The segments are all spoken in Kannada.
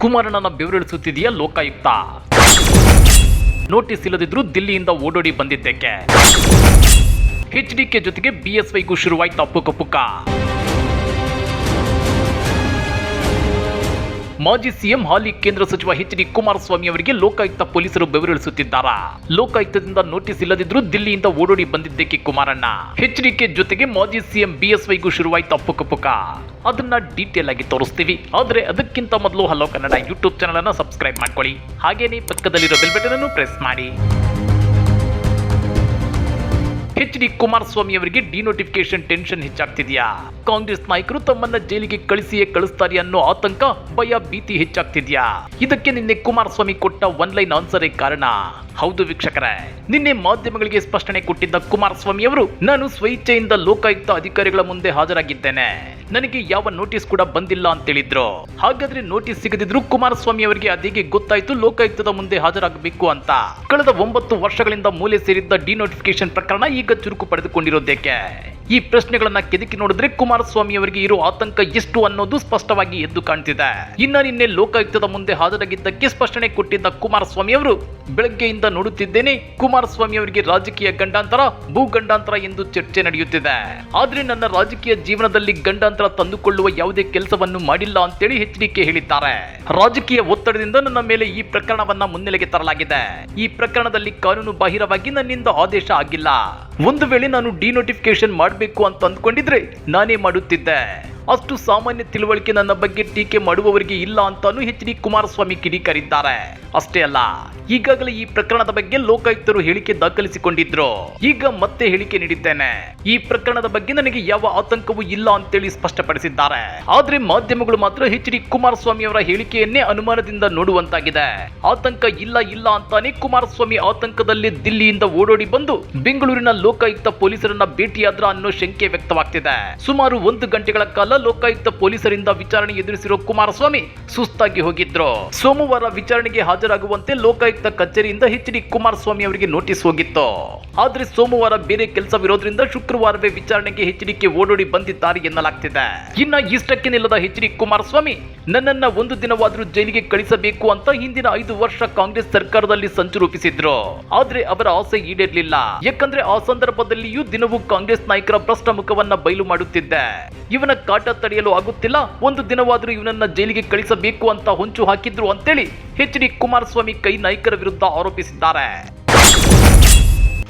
ಕುಮಾರಣ್ಣನ ಬೆವರಿಳಿಸುತ್ತಿದೆಯಾ ಲೋಕಾಯುಕ್ತ? ನೋಟಿಸ್ ಇಲ್ಲದಿದ್ರೂ ದಿಲ್ಲಿಯಿಂದ ಓಡೋಡಿ ಬಂದಿದ್ದಕ್ಕೆ ಎಚ್ ಡಿ ಕೆ ಜೊತೆಗೆ ಬಿಎಸ್ವೈಗೂ ಶುರುವಾಯ್ತು ಅಪ್ಪುಕ ಮಾಜಿ ಸಿಎಂ ಹಾಲಿ ಕೇಂದ್ರ ಸಚಿವ ಎಚ್ ಡಿ ಕುಮಾರಸ್ವಾಮಿ ಅವರಿಗೆ ಲೋಕಾಯುಕ್ತ ಪೊಲೀಸರು ಬೆವರಿಳಿಸುತ್ತಿದ್ದಾರಾ. ಲೋಕಾಯುಕ್ತದಿಂದ ನೋಟಿಸ್ ಇಲ್ಲದಿದ್ರೂ ದಿಲ್ಲಿಯಿಂದ ಓಡೋಡಿ ಬಂದಿದ್ದಕ್ಕೆ ಕುಮಾರಣ್ಣ. ಎಚ್ ಜೊತೆಗೆ ಮಾಜಿ ಸಿಎಂ ಬಿಎಸ್ವೈಗೂ ಶುರುವಾಯಿತು ಪುಕ ಅದನ್ನ ಡೀಟೇಲ್ ಆಗಿ ತೋರಿಸ್ತೀವಿ. ಆದ್ರೆ ಅದಕ್ಕಿಂತ ಮೊದಲು ಹಲೋ ಕನ್ನಡ ಯೂಟ್ಯೂಬ್ ಚಾನಲ್ ಅನ್ನ ಸಬ್ಸ್ಕ್ರೈಬ್ ಮಾಡ್ಕೊಳ್ಳಿ. ಹಾಗೇನೇ ಪಕ್ಕದಲ್ಲಿರೋ ಬೆಲ್ ಬಟನ್ ಅನ್ನು ಪ್ರೆಸ್ ಮಾಡಿ. ಎಚ್ ಡಿ ಕುಮಾರಸ್ವಾಮಿ ಅವರಿಗೆ ಡಿನೋಟಿಫಿಕೇಶನ್ ಟೆನ್ಷನ್ ಹೆಚ್ಚಾಗ್ತಿದೆಯಾ? ಕಾಂಗ್ರೆಸ್ ನಾಯಕರು ತಮ್ಮನ್ನ ಜೈಲಿಗೆ ಕಳಿಸಿಯೇ ಕಳಿಸ್ತಾರೆ ಅನ್ನೋ ಆತಂಕ ಭಯ ಭೀತಿ ಹೆಚ್ಚಾಗ್ತಿದ್ಯಾ? ಇದಕ್ಕೆ ನಿನ್ನೆ ಕುಮಾರಸ್ವಾಮಿ ಕೊಟ್ಟ ಒನ್ ಲೈನ್ ಆನ್ಸರೇ ಕಾರಣ? ಹೌದು ವೀಕ್ಷಕರೇ, ನಿನ್ನೆ ಮಾಧ್ಯಮಗಳಿಗೆ ಸ್ಪಷ್ಟನೆ ಕೊಟ್ಟಿದ್ದ ಕುಮಾರಸ್ವಾಮಿ ಅವರು, ನಾನು ಸ್ವಇಚ್ಛೆಯಿಂದ ಲೋಕಾಯುಕ್ತ ಅಧಿಕಾರಿಗಳ ಮುಂದೆ ಹಾಜರಾಗಿದ್ದೇನೆ. ನನಗೆ ಯಾವ ನೋಟಿಸ್ ಕೂಡ ಬಂದಿಲ್ಲ ಅಂತ ಹೇಳಿದ್ರು. ಹಾಗಾದ್ರೆ ನೋಟಿಸ್ ಸಿಗದಿದ್ರು ಕುಮಾರಸ್ವಾಮಿ ಅವರಿಗೆ ಅದೇಗೆ ಗೊತ್ತಾಯ್ತು ಲೋಕಾಯುಕ್ತದ ಮುಂದೆ ಹಾಜರಾಗಬೇಕು ಅಂತ. ಕಳೆದ ಒಂಬತ್ತು ವರ್ಷಗಳಿಂದ ಮೂಲೆ ಸೇರಿದ್ದ ಡಿನೋಟಿಫಿಕೇಶನ್ ಪ್ರಕರಣ ಈಗ ಚುರುಕು ಪಡೆದುಕೊಂಡಿರೋದಕ್ಕೆ ಈ ಪ್ರಶ್ನೆಗಳನ್ನ ಕೆದಕಿ ನೋಡಿದ್ರೆ ಕುಮಾರಸ್ವಾಮಿ ಅವರಿಗೆ ಇರೋ ಆತಂಕ ಎಷ್ಟು ಅನ್ನೋದು ಸ್ಪಷ್ಟವಾಗಿ ಎದ್ದು ಕಾಣ್ತಿದೆ. ಇನ್ನ ನಿನ್ನೆ ಲೋಕಾಯುಕ್ತದ ಮುಂದೆ ಹಾಜರಾಗಿದ್ದಕ್ಕೆ ಸ್ಪಷ್ಟನೆ ಕೊಟ್ಟಿದ್ದ ಕುಮಾರಸ್ವಾಮಿ ಅವರು, ಬೆಳಗ್ಗೆಯಿಂದ ನೋಡುತ್ತಿದ್ದೇನೆ ಕುಮಾರಸ್ವಾಮಿ ಅವರಿಗೆ ರಾಜಕೀಯ ಗಂಡಾಂತರ ಭೂ ಗಂಡಾಂತರ ಎಂದು ಚರ್ಚೆ ನಡೆಯುತ್ತಿದೆ. ಆದ್ರೆ ನನ್ನ ರಾಜಕೀಯ ಜೀವನದಲ್ಲಿ ಗಂಡಾಂತರ ತಂದುಕೊಳ್ಳುವ ಯಾವುದೇ ಕೆಲಸವನ್ನು ಮಾಡಿಲ್ಲ ಅಂತೇಳಿ ಎಚ್ಚರಿಕೆ ಹೇಳಿದ್ದಾರೆ. ರಾಜಕೀಯ ಒತ್ತಡದಿಂದ ನನ್ನ ಮೇಲೆ ಈ ಪ್ರಕರಣವನ್ನ ಮುನ್ನೆಲೆಗೆ ತರಲಾಗಿದೆ. ಈ ಪ್ರಕರಣದಲ್ಲಿ ಕಾನೂನು ಬಾಹಿರವಾಗಿ ನನ್ನಿಂದ ಆದೇಶ ಆಗಿಲ್ಲ. ಒಂದು ವೇಳೆ ನಾನು ಡಿನೋಟಿಫಿಕೇಶನ್ ಮಾಡಬೇಕು ಅಂತ ಅಂದ್ಕೊಂಡಿದ್ರೆ ನಾನೇ ಮಾಡುತ್ತಿದ್ದೆ. ಅಷ್ಟು ಸಾಮಾನ್ಯ ತಿಳುವಳಿಕೆ ನನ್ನ ಬಗ್ಗೆ ಟೀಕೆ ಮಾಡುವವರಿಗೆ ಇಲ್ಲ ಅಂತಾನು ಎಚ್ ಡಿ ಕುಮಾರಸ್ವಾಮಿ ಕಿಡಿಕರಿದ್ದಾರೆ. ಅಷ್ಟೇ ಅಲ್ಲ, ಈಗಾಗಲೇ ಈ ಪ್ರಕರಣದ ಬಗ್ಗೆ ಲೋಕಾಯುಕ್ತರು ಹೇಳಿಕೆ ದಾಖಲಿಸಿಕೊಂಡಿದ್ರು. ಈಗ ಮತ್ತೆ ಹೇಳಿಕೆ ನೀಡಿದ್ದೇನೆ. ಈ ಪ್ರಕರಣದ ಬಗ್ಗೆ ನನಗೆ ಯಾವ ಆತಂಕವೂ ಇಲ್ಲ ಅಂತೇಳಿ ಸ್ಪಷ್ಟಪಡಿಸಿದ್ದಾರೆ. ಆದ್ರೆ ಮಾಧ್ಯಮಗಳು ಮಾತ್ರ ಎಚ್ ಡಿ ಕುಮಾರಸ್ವಾಮಿ ಅವರ ಹೇಳಿಕೆಯನ್ನೇ ಅನುಮಾನದಿಂದ ನೋಡುವಂತಾಗಿದೆ. ಆತಂಕ ಇಲ್ಲ ಇಲ್ಲ ಅಂತಾನೆ ಕುಮಾರಸ್ವಾಮಿ ಆತಂಕದಲ್ಲಿ ದಿಲ್ಲಿಯಿಂದ ಓಡೋಡಿ ಬಂದು ಬೆಂಗಳೂರಿನ ಲೋಕಾಯುಕ್ತ ಪೊಲೀಸರನ್ನ ಭೇಟಿಯಾದ್ರ ಅನ್ನೋ ಶಂಕೆ ವ್ಯಕ್ತವಾಗ್ತಿದೆ. ಸುಮಾರು ಒಂದು ಗಂಟೆಗಳ ಕಾಲ ಲೋಕಾಯುಕ್ತ ಪೊಲೀಸರಿಂದ ವಿಚಾರಣೆ ಎದುರಿಸಿರೋ ಕುಮಾರಸ್ವಾಮಿ ಸುಸ್ತಾಗಿ ಹೋಗಿದ್ರು. ಸೋಮವಾರ ವಿಚಾರಣೆಗೆ ಹಾಜರಾಗುವಂತೆ ಲೋಕಾಯುಕ್ತ ಕಚೇರಿಯಿಂದ ಎಚ್ ಡಿ ಕುಮಾರಸ್ವಾಮಿ ಅವರಿಗೆ ನೋಟಿಸ್ ಹೋಗಿತ್ತು. ಆದ್ರೆ ಸೋಮವಾರ ಬೇರೆ ಕೆಲಸವಿರೋದ್ರಿಂದ ಶುಕ್ರವಾರವೇ ವಿಚಾರಣೆಗೆ ಎಚ್ ಡಿಕೆ ಓಡೋಡಿ ಬಂದಿದ್ದಾರೆ ಎನ್ನಲಾಗ್ತಿದೆ. ಇನ್ನ ಇಷ್ಟಕ್ಕೆ ನಿಲ್ಲದ ಎಚ್ ಡಿ ಕುಮಾರಸ್ವಾಮಿ, ನನ್ನನ್ನ ಒಂದು ದಿನವಾದ್ರೂ ಜೈಲಿಗೆ ಕಳಿಸಬೇಕು ಅಂತ ಹಿಂದಿನ ಐದು ವರ್ಷ ಕಾಂಗ್ರೆಸ್ ಸರ್ಕಾರದಲ್ಲಿ ಸಂಚು ರೂಪಿಸಿದ್ರು. ಆದ್ರೆ ಅವರ ಆಸೆ ಈಡೇರ್ಲಿಲ್ಲ. ಯಾಕಂದ್ರೆ ಆ ಸಂದರ್ಭದಲ್ಲಿಯೂ ದಿನವೂ ಕಾಂಗ್ರೆಸ್ ನಾಯಕರ ಪ್ರಶ್ನ ಮುಖವನ್ನ ಬಯಲು ಮಾಡುತ್ತಿದ್ದೆ. ಇವನ ತಡೆಯಲು ಆಗುತ್ತಿಲ್ಲ. ಒಂದು ದಿನವಾದರೂ ಇವನನ್ನ ಜೈಲಿಗೆ ಕಳಿಸಬೇಕು ಅಂತ ಹೊಂಚು ಹಾಕಿದ್ರು ಅಂತೇಳಿ ಎಚ್ ಡಿ ಕುಮಾರಸ್ವಾಮಿ ಕೈ ನಾಯಕರ ವಿರುದ್ಧ ಆರೋಪಿಸಿದ್ದಾರೆ.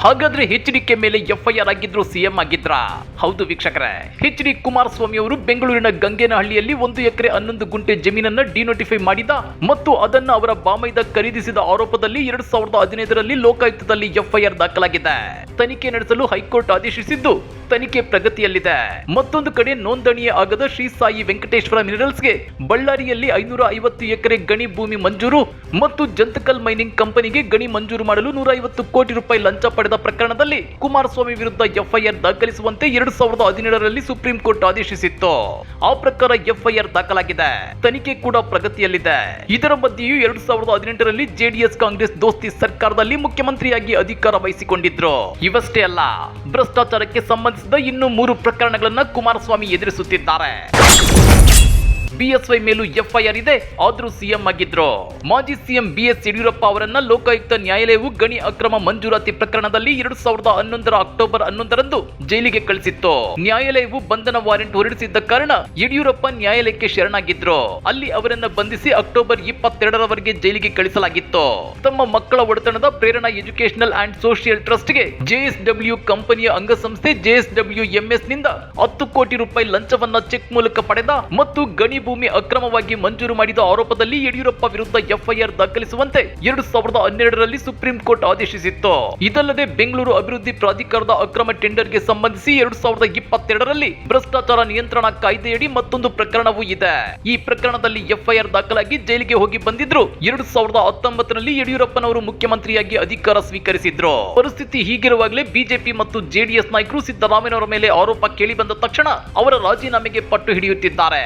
ಹಾಗಾದ್ರೆ ಎಚ್ ಡಿ ಕೆ ಮೇಲೆ ಎಫ್ಐಆರ್ ಆಗಿದ್ರು ಸಿಎಂ ಆಗಿದ್ರ? ಹೌದು ವೀಕ್ಷಕರೇ. ಎಚ್ ಡಿ ಕುಮಾರಸ್ವಾಮಿ ಅವರು ಬೆಂಗಳೂರಿನ ಗಂಗೇನಹಳ್ಳಿಯಲ್ಲಿ ಒಂದು ಎಕರೆ ಹನ್ನೊಂದು ಗುಂಟೆ ಜಮೀನನ್ನ ಡಿನೋಟಿಫೈ ಮಾಡಿದ ಮತ್ತು ಅದನ್ನ ಅವರ ಬಾಮೈದ ಖರೀದಿಸಿದ ಆರೋಪದಲ್ಲಿ ಎರಡ್ ಸಾವಿರದ ಹದಿನೈದರಲ್ಲಿ ಲೋಕಾಯುಕ್ತದಲ್ಲಿ ಎಫ್ಐಆರ್ ದಾಖಲಾಗಿದೆ. ತನಿಖೆ ನಡೆಸಲು ಹೈಕೋರ್ಟ್ ಆದೇಶಿಸಿದ್ದು ತನಿಖೆ ಪ್ರಗತಿಯಲ್ಲಿದೆ. ಮತ್ತೊಂದು ಕಡೆ ನೋಂದಣಿಯೇ ಆಗದ ಶ್ರೀ ಸಾಯಿ ವೆಂಕಟೇಶ್ವರ ಮಿನರಲ್ಸ್ಗೆ ಬಳ್ಳಾರಿಯಲ್ಲಿ ಐನೂರ ಐವತ್ತು ಎಕರೆ ಗಣಿ ಭೂಮಿ ಮಂಜೂರು ಮತ್ತು ಜಂತಕಲ್ ಮೈನಿಂಗ್ ಕಂಪನಿಗೆ ಗಣಿ ಮಂಜೂರು ಮಾಡಲು ನೂರ ಐವತ್ತು ಕೋಟಿ ರೂಪಾಯಿ ಲಂಚ ಪಡೆದ ಪ್ರಕರಣದಲ್ಲಿ ಕುಮಾರಸ್ವಾಮಿ ವಿರುದ್ಧ ಎಫ್ಐಆರ್ ದಾಖಲಿಸುವಂತೆ ಎರಡು ಸಾವಿರದ ಹದಿನೇಳರಲ್ಲಿ ಸುಪ್ರೀಂ ಕೋರ್ಟ್ ಆದೇಶಿಸಿತ್ತು. ಆ ಪ್ರಕಾರ ಎಫ್ಐಆರ್ ದಾಖಲಾಗಿದೆ. ತನಿಖೆ ಕೂಡ ಪ್ರಗತಿಯಲ್ಲಿದೆ. ಇದರ ಮಧ್ಯೆಯೂ ಎರಡು ಸಾವಿರದ ಹದಿನೆಂಟರಲ್ಲಿ ಜೆಡಿಎಸ್ ಕಾಂಗ್ರೆಸ್ ದೋಸ್ತಿ ಸರ್ಕಾರದಲ್ಲಿ ಮುಖ್ಯಮಂತ್ರಿಯಾಗಿ ಅಧಿಕಾರ ವಹಿಸಿಕೊಂಡಿದ್ರು. ಇವಷ್ಟೇ ಅಲ್ಲ, ಭ್ರಷ್ಟಾಚಾರಕ್ಕೆ ಸಂಬಂಧಿಸಿದ ಇನ್ನೂ ಮೂರು ಪ್ರಕರಣಗಳನ್ನ ಕುಮಾರಸ್ವಾಮಿ ಎದುರಿಸುತ್ತಿದ್ದಾರೆ. ಬಿಎಸ್ವೈ ಮೇಲೂ ಎಫ್ಐಆರ್ ಇದೆ. ಆದ್ರೂ ಸಿಎಂ ಆಗಿದ್ರು. ಮಾಜಿ ಸಿಎಂ ಬಿಎಸ್ ಯಡಿಯೂರಪ್ಪ ಅವರನ್ನ ಲೋಕಾಯುಕ್ತ ನ್ಯಾಯಾಲಯವು ಗಣಿ ಅಕ್ರಮ ಮಂಜೂರಾತಿ ಪ್ರಕರಣದಲ್ಲಿ ಎರಡು ಸಾವಿರದ ಹನ್ನೊಂದರ ಅಕ್ಟೋಬರ್ ಹನ್ನೊಂದರಂದು ಜೈಲಿಗೆ ಕಳಿಸಿತ್ತು. ನ್ಯಾಯಾಲಯವು ಬಂಧನ ವಾರೆಂಟ್ ಹೊರಡಿಸಿದ್ದ ಕಾರಣ ಯಡಿಯೂರಪ್ಪ ನ್ಯಾಯಾಲಯಕ್ಕೆ ಶರಣಾಗಿದ್ರು. ಅಲ್ಲಿ ಅವರನ್ನ ಬಂಧಿಸಿ ಅಕ್ಟೋಬರ್ ಇಪ್ಪತ್ತೆರಡರವರೆಗೆ ಜೈಲಿಗೆ ಕಳಿಸಲಾಗಿತ್ತು. ತಮ್ಮ ಮಕ್ಕಳ ಒಡೆತನದ ಪ್ರೇರಣಾ ಎಜುಕೇಶನಲ್ ಅಂಡ್ ಸೋಷಿಯಲ್ ಟ್ರಸ್ಟ್ಗೆ ಜೆಎಸ್ಡಬ್ಲ್ಯೂ ಕಂಪನಿಯ ಅಂಗಸಂಸ್ಥೆ ಜೆಎಸ್ಡಬ್ಲ್ಯೂ ಎಂಎಸ್ನಿಂದ ಹತ್ತು ಕೋಟಿ ರೂಪಾಯಿ ಲಂಚವನ್ನ ಚೆಕ್ ಮೂಲಕ ಪಡೆದ ಮತ್ತು ಗಣಿ ಭೂಮಿ ಅಕ್ರಮವಾಗಿ ಮಂಜೂರು ಮಾಡಿದ ಆರೋಪದಲ್ಲಿ ಯಡಿಯೂರಪ್ಪ ವಿರುದ್ಧ ಎಫ್ಐಆರ್ ದಾಖಲಿಸುವಂತೆ ಎರಡು ಸಾವಿರದ ಹನ್ನೆರಡರಲ್ಲಿ ಸುಪ್ರೀಂ ಕೋರ್ಟ್ ಆದೇಶಿಸಿತ್ತು. ಇದಲ್ಲದೆ ಬೆಂಗಳೂರು ಅಭಿವೃದ್ಧಿ ಪ್ರಾಧಿಕಾರದ ಅಕ್ರಮ ಟೆಂಡರ್ಗೆ ಸಂಬಂಧಿಸಿ ಎರಡು ಸಾವಿರದ ಇಪ್ಪತ್ತೆರಡರಲ್ಲಿ ಭ್ರಷ್ಟಾಚಾರ ನಿಯಂತ್ರಣ ಕಾಯ್ದೆಯಡಿ ಮತ್ತೊಂದು ಪ್ರಕರಣವೂ ಇದೆ. ಈ ಪ್ರಕರಣದಲ್ಲಿ ಎಫ್ಐಆರ್ ದಾಖಲಾಗಿ ಜೈಲಿಗೆ ಹೋಗಿ ಬಂದಿದ್ರು ಎರಡು ಸಾವಿರದ ಹತ್ತೊಂಬತ್ತರಲ್ಲಿ ಯಡಿಯೂರಪ್ಪನವರು ಮುಖ್ಯಮಂತ್ರಿಯಾಗಿ ಅಧಿಕಾರ ಸ್ವೀಕರಿಸಿದ್ರು. ಪರಿಸ್ಥಿತಿ ಹೀಗಿರುವಾಗಲೇ ಬಿಜೆಪಿ ಮತ್ತು ಜೆಡಿಎಸ್ ನಾಯಕರು ಸಿದ್ದರಾಮಯ್ಯನವರ ಮೇಲೆ ಆರೋಪ ಕೇಳಿ ಬಂದ ತಕ್ಷಣ ಅವರ ರಾಜೀನಾಮೆಗೆ ಪಟ್ಟು ಹಿಡಿಯುತ್ತಿದ್ದಾರೆ.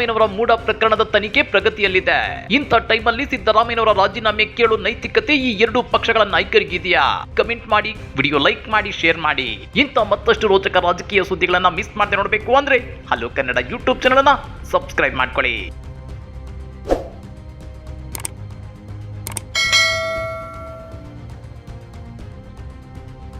ಸಿದ್ದರಾಮಯ್ಯನವರ ಮೂಡ ಪ್ರಕರಣದ ತನಿಖೆ ಪ್ರಗತಿಯಲ್ಲಿದೆ. ಇಂಥ ಟೈಮಲ್ಲಿ ಸಿದ್ದರಾಮಯ್ಯನವರ ರಾಜೀನಾಮೆ ಕೇಳೋ ನೈತಿಕತೆ ಈ ಎರಡು ಪಕ್ಷಗಳ ನಾಯಕರಿಗಿದೆಯಾ? ಕಮೆಂಟ್ ಮಾಡಿ, ವಿಡಿಯೋ ಲೈಕ್ ಮಾಡಿ, ಶೇರ್ ಮಾಡಿ. ಇಂಥ ಮತ್ತಷ್ಟು ರೋಚಕ ರಾಜಕೀಯ ಸುದ್ದಿಗಳನ್ನ ಮಿಸ್ ಮಾಡದೆ ನೋಡಬೇಕು ಅಂದ್ರೆ ಹಲೋ ಕನ್ನಡ ಯೂಟ್ಯೂಬ್ ಚಾನಲ್ ಅನ್ನ ಸಬ್ಸ್ಕ್ರೈಬ್ ಮಾಡ್ಕೊಳ್ಳಿ.